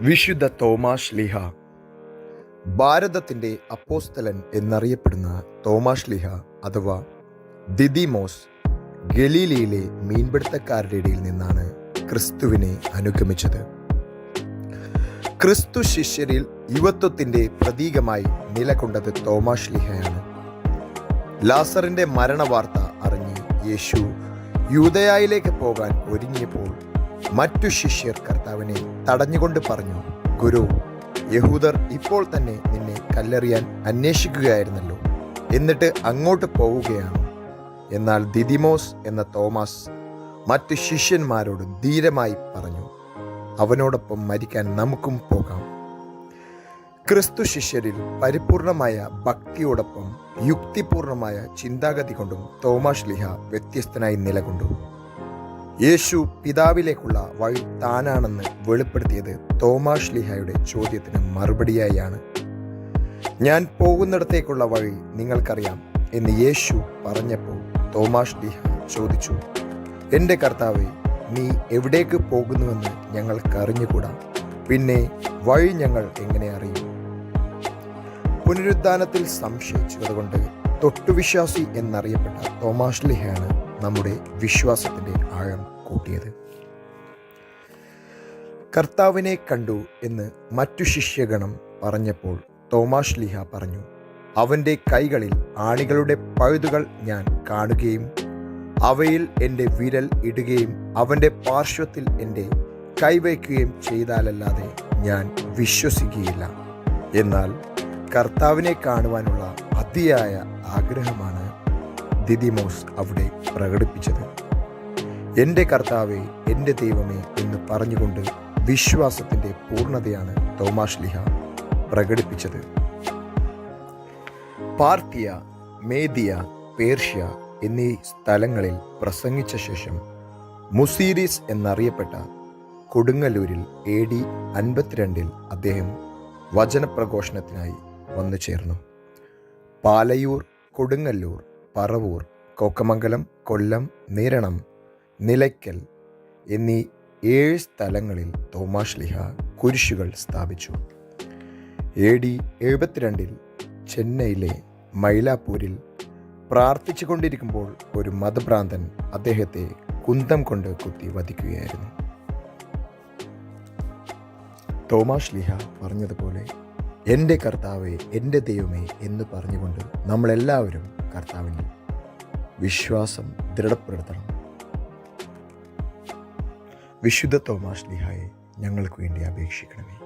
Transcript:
വിശുദ്ധ തോമാഷ് ലിഹ. ഭാരതത്തിന്റെ അപ്പോസ്തലൻ എന്നറിയപ്പെടുന്ന തോമാഷ് ലിഹ അഥവാ ദിദിമോസ് ഗലീലയിലെ മീൻപിടുത്തക്കാരുടെ ഇടയിൽ നിന്നാണ് ക്രിസ്തുവിനെ അനുഗമിച്ചത്. ക്രിസ്തു ശിഷ്യരിൽ യുവത്വത്തിന്റെ പ്രതീകമായി നിലകൊണ്ടത് തോമാഷ് ലിഹയാണ്. ലാസറിന്റെ മരണവാർത്ത അറിഞ്ഞ് യേശു യൂതയായിലേക്ക് പോകാൻ ഒരുങ്ങിയപ്പോൾ മറ്റു ശിഷ്യർ കർത്താവിനെ തടഞ്ഞുകൊണ്ട് പറഞ്ഞു ഗുരു യഹൂദർ ഇപ്പോൾ തന്നെ നിന്നെ കല്ലെറിയാൻ അന്വേഷിക്കുകയായിരുന്നല്ലോ. എന്നിട്ട് അങ്ങോട്ട് പോവുകയാണ്. എന്നാൽ ദിദിമോസ് എന്ന തോമസ് മറ്റു ശിഷ്യന്മാരോട് ധീരമായി പറഞ്ഞു അവനോടൊപ്പം മരിക്കാൻ നമുക്കും പോകാം. ക്രിസ്തു ശിഷ്യരിൽ പരിപൂർണമായ ഭക്തിയോടൊപ്പം യുക്തിപൂർണമായ ചിന്താഗതി കൊണ്ടും തോമാഷ് ലിഹ വ്യത്യസ്തനായി നിലകൊണ്ടു. യേശു പിതാവിലേക്കുള്ള വഴി താനാണെന്ന് വെളിപ്പെടുത്തിയത് തോമാഷ് ലിഹായുടെ ചോദ്യത്തിന് മറുപടിയായാണ്. ഞാൻ പോകുന്നിടത്തേക്കുള്ള വഴി നിങ്ങൾക്കറിയാം എന്ന് യേശു പറഞ്ഞപ്പോൾ തോമാഷ് ലിഹ ചോദിച്ചു എന്റെ കർത്താവെ നീ എവിടേക്ക് പോകുന്നുവെന്ന് ഞങ്ങൾക്കറിഞ്ഞുകൂടാ? പിന്നെ വഴി ഞങ്ങൾ എങ്ങനെ അറിയും? പുനരുദ്ധാനത്തിൽ സംശയിച്ചതുകൊണ്ട് തൊട്ടുവിശ്വാസി എന്നറിയപ്പെട്ട തോമാഷ് ലിഹയാണ് നമ്മുടെ വിശ്വാസത്തിന്റെ ആഴം കൂട്ടിയത്. കർത്താവിനെ കണ്ടു എന്ന് മറ്റു ശിഷ്യഗണം പറഞ്ഞപ്പോൾ തോമാഷ് ലിഹ പറഞ്ഞു അവന്റെ കൈകളിൽ ആണികളുടെ പഴുതുകൾ ഞാൻ കാണുകയും അവയിൽ എന്റെ വിരൽ ഇടുകയും അവന്റെ പാർശ്വത്തിൽ എന്റെ കൈവയ്ക്കുകയും ചെയ്താലല്ലാതെ ഞാൻ വിശ്വസിക്കുകയില്ല. എന്നാൽ കർത്താവിനെ കാണുവാനുള്ള അതിയായ ആഗ്രഹമാണ് ദിദിമോസ് അവിടെ പ്രകടിപ്പിച്ചത്. എന്റെ കർത്താവെ എന്റെ ദൈവമേ എന്ന് പറഞ്ഞുകൊണ്ട് വിശ്വാസത്തിന്റെ പൂർണതയാണ് തോമാഷ് ലിഹ പ്രകടിപ്പിച്ചത്. പാർത്തിയ മേദിയ പേർഷ്യ എന്നീ സ്ഥലങ്ങളിൽ പ്രസംഗിച്ച ശേഷം മുസീരിസ് എന്നറിയപ്പെട്ട കൊടുങ്ങല്ലൂരിൽ എ ഡി അൻപത്തിരണ്ടിൽ അദ്ദേഹം വചനപ്രഘോഷണത്തിനായി വന്നു ചേർന്നു പാലയൂർ കൊടുങ്ങല്ലൂർ പറവൂർ കോക്കമംഗലം കൊല്ലം നിരണം നിലയ്ക്കൽ എന്നീ ഏഴ് സ്ഥലങ്ങളിൽ തോമാഷ് ലിഹ കുരിശുകൾ സ്ഥാപിച്ചു. എ ഡി എഴുപത്തിരണ്ടിൽ ചെന്നൈയിലെ മൈലാപ്പൂരിൽ പ്രാർത്ഥിച്ചു കൊണ്ടിരിക്കുമ്പോൾ ഒരു മതഭ്രാന്തൻ അദ്ദേഹത്തെ കുന്തം കൊണ്ട് കുത്തി വധിക്കുകയായിരുന്നു. തോമാഷ് ലിഹ പറഞ്ഞതുപോലെ എന്റെ കർത്താവെ എന്റെ ദൈവമേ എന്ന് പറഞ്ഞുകൊണ്ട് നമ്മളെല്ലാവരും കർത്താവിന് വിശ്വാസം ദൃഢപ്പെടുത്തണം വിശുദ്ധ തോമാസ് ലിഹായെ ഞങ്ങൾക്ക് വേണ്ടി അപേക്ഷിക്കണമേ.